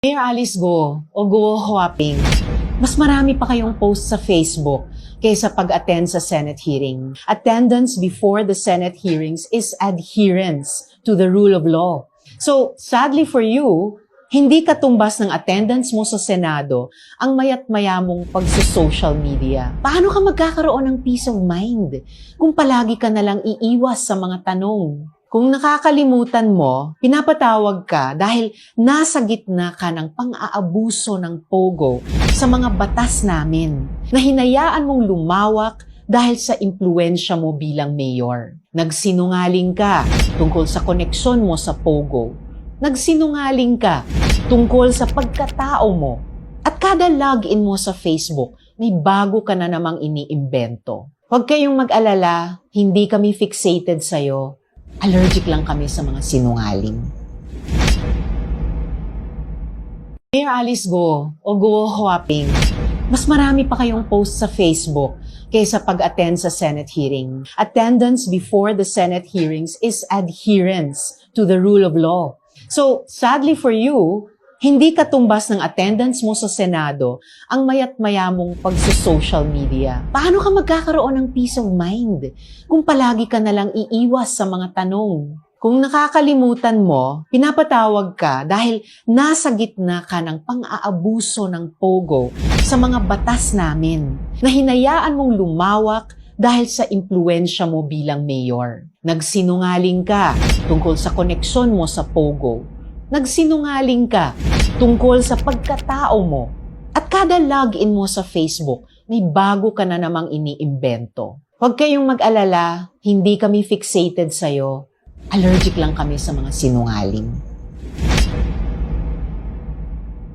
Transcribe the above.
Mayor Alice Go o Go Huaping, mas marami pa kayong post sa Facebook kaysa pag-attend sa Senate hearing. Attendance before the Senate hearings is adherence to the rule of law. So, sadly for you, hindi katumbas ng attendance mo sa Senado ang mayat maya mong pagsa-social media. Paano ka magkakaroon ng peace of mind kung palagi ka nalang iiwas sa mga tanong? Kung nakakalimutan mo, pinapatawag ka dahil nasa gitna ka ng pang-aabuso ng pogo sa mga batas namin na hinayaan mong lumawak dahil sa impluensya mo bilang mayor. Nagsinungaling ka tungkol sa koneksyon mo sa pogo. Nagsinungaling ka tungkol sa pagkatao mo. At kada login mo sa Facebook, may bago ka na namang iniimbento. Huwag kayong mag-alala, hindi kami fixated sa'yo. Allergic lang kami sa mga sinungaling. Mayor Alice Go o Go Huaping, mas marami pa kayong post sa Facebook kaysa pag-attend sa Senate hearing. Attendance before the Senate hearings is adherence to the rule of law. So, sadly for you, hindi katumbas ng attendance mo sa Senado ang mayat maya mong pagsa-social media. Paano ka magkakaroon ng peace of mind kung palagi ka nalang iiwas sa mga tanong? Kung nakakalimutan mo, pinapatawag ka dahil nasa gitna ka ng pang-aabuso ng pogo sa mga batas namin na hinayaan mong lumawak dahil sa impluensya mo bilang mayor. Nagsinungaling ka tungkol sa koneksyon mo sa pogo. Nagsinungaling ka tungkol sa pagkatao mo. At kada login mo sa Facebook, may bago ka na namang iniimbento. Huwag kayong mag-alala, hindi kami fixated sa'yo. Allergic lang kami sa mga sinungaling.